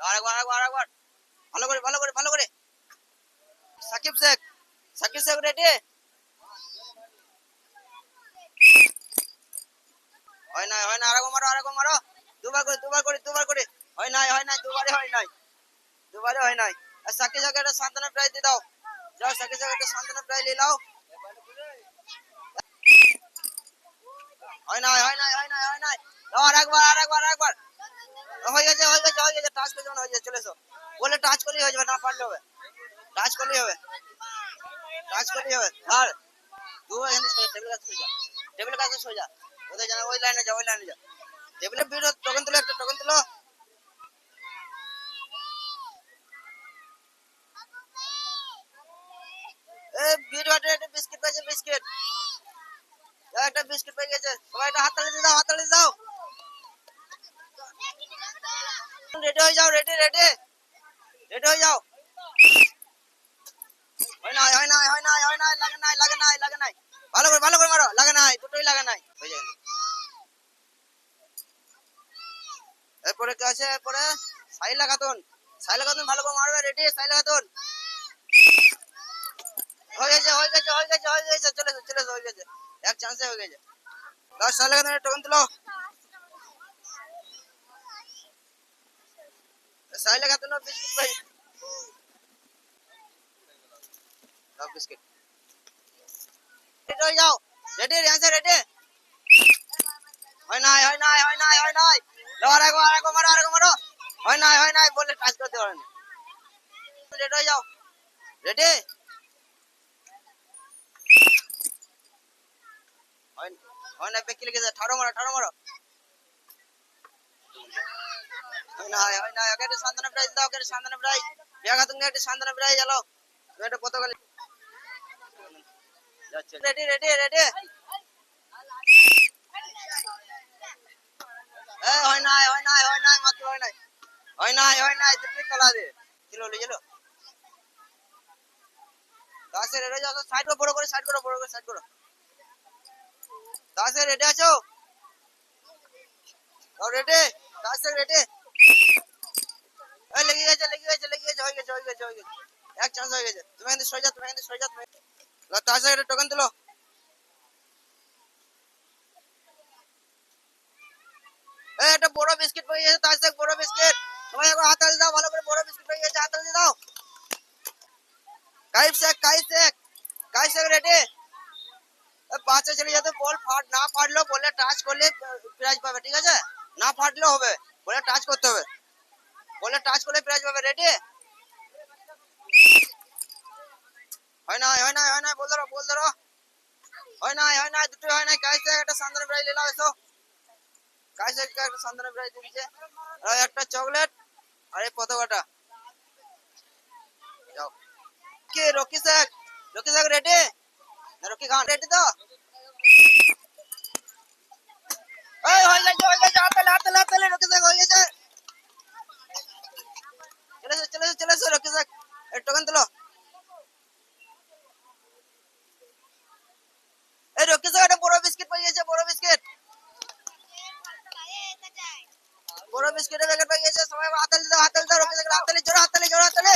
আরেকবার হয় না হয় না আরেকবার মারো আরেকবার মারো। দুবার করে দুবার করে দুবার করে। হয় নাই হয় নাই দুবারে হয় নাই। দুবারে হয় নাই। আর সাকিব শেখ একটা সান্ত্বনা হয়ে গেছে হয়ে গেছে হয়ে গেছে টাচ করে যখন হয়ে গেছে চলে এসো বলে টাচ করলেই হয়ে যাবে না পারলে হবে টাচ করলেই হবে টাচ করলেই হবে আর দু এখানে সোজা টেবিল কাছে সোজা টেবিল কাছে সোজা ওদের জানা ওই লাইনে যা ওই লাইনে যা টেবিলের ভিড় টোকেন তুলো একটা টোকেন তুলো এ ভিড় হাটে একটা বিস্কিট পেয়েছে বিস্কিট একটা বিস্কিট পেয়ে গেছে সবাই একটা হাততালি দিয়ে দাও হাততালি দিয়ে দাও রেডি হয়ে যাও রেডি রেডি রেডি হয়ে যাও হয় নাই হয় নাই হয় নাই হয় নাই লাগে নাই লাগে নাই লাগে নাই ভালো করে ভালো করে মারো লাগে নাই দুটোই লাগে নাই হয়ে যায় এরপরে কে আছে এরপরে সাইলা খাতুন সাইলা খাতুন ভালো করে মারবে রেডি সাইলা খাতুন হয়ে গেছে হয়ে গেছে হয়ে গেছে হয়ে গেছে চলে চলে হয়ে গেছে এক চান্সে হয়ে গেছে দশ সাইলা খাতুন টোকেন তুলো সাইলা খাতুন বিস্কুট ভাই দাও বিস্কিট রেডি হয়ে যাও রেডি রেডি রেডি হয় নাই হয় নাই হয় নাই হয় নাই আরেকবার আরেকবার মারো আরেকবার মারো হয় নাই হয় নাই বলে টাচ করতে পারেন রেডি হয়ে যাও রেডি হয় না বেকি লেগেছে ঠাড়ো মারো ঠাড়ো মারো সান্তানা প্রাইজ দাও একটা সান্তানা প্রাইজ। বিয়া খাতুন একটা সান্তানা প্রাইজ চলো একটা পতাকা রেডি যাও সাইড করো, বড় করে সাইড করো, বড় করে সাইড করো। দাসে রেডি আছো? রেডি। দাসে রেডি। এই লেগে গেছে লেগে গেছে লেগে গেছে হয়ে গেছে হয়ে গেছে হয়ে গেছে এক চান্স হয়ে গেছে তুমি কিন্তু সরে যাও তুমি কিন্তু সরে যাও তুমি তার সাথে টোকেন দিলো এই একটা বড় বিস্কিট পেয়ে গেছে তার সাথে বড় বিস্কিট সবাই একবার হাতালি দাও ভালো করে বড় বিস্কিট পেয়ে গেছে হাতালি দাও কাইফ শেখ কাইফ শেখ কাইফ শেখ রেডি বাচ্চা চলে যাতে বল ফাট না ফাটলেও বলে টাচ করলে প্রাইজ পাবে ঠিক আছে না ফাটলেও হবে বলে টাচ করতে হবে। বলে টাচ করলে প্রাইজ পাবে। রেডি হয় না হয় না হয় না বল ধরো বল ধরো। হয় না হয় না দুটো হয় না কাইসে একটা সান্দানা প্রাইজ নিলাম, এসো। কাইসে একটা সান্দানা প্রাইজ আর একটা চকলেট আর এই পতাকাটা যাও। কি? রকি শেখ রকি শেখ রেডি রকি খান রেডি তো? এই হয়ে গেছে হয়ে গেছে হাতালে হাতালে হাতালে রকি শেখ হয়ে গেছে চলে এসো চলে এসো চলে এসো রকি শেখ এই টোকেন তুলো এই রকি শেখ একটা বড় বিস্কিট পেয়ে গেছে বড় বিস্কিট বড় বিস্কিটের প্যাকেট পেয়ে গেছে সবাই হাতালে দাও হাতালে দাও রকি শেখ হাতালে জোরে হাতালে জোরে হাতালে